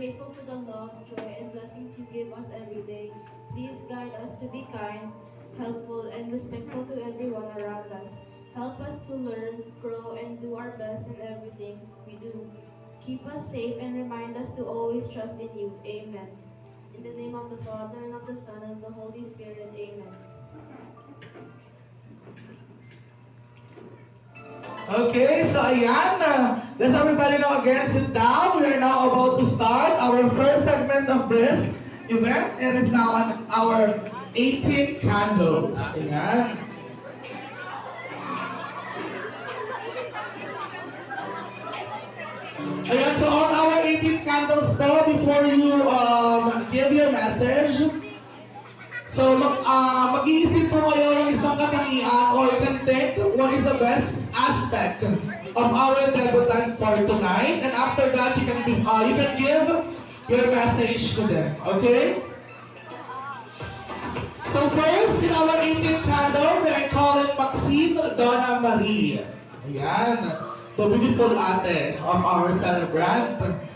grateful for the love, joy, and blessings you give us every day. Please guide us to be kind, helpful, and respectful to everyone around us. Help us to learn, grow, and our best in everything we do. Keep us safe and remind us to always trust in you. Amen. In the name of the Father, and of the Son, and the Holy Spirit. Amen. Okay, so ayan. Uh, let's everybody now again sit down. We are now about to start our first segment of this event. It is now on our 18 candles. Ayan. Ayan, so on our 18 candles po, before you um, give your message, So, mag, ah, mag-iisip po kayo ng isang katangian or think what is the best aspect of our debutant for tonight. And after that, you can, ah, you can give your message to them. Okay? So first, in our 18th candle, I call it Maxine Donna Marie. Ayan. The beautiful ate of our celebrant.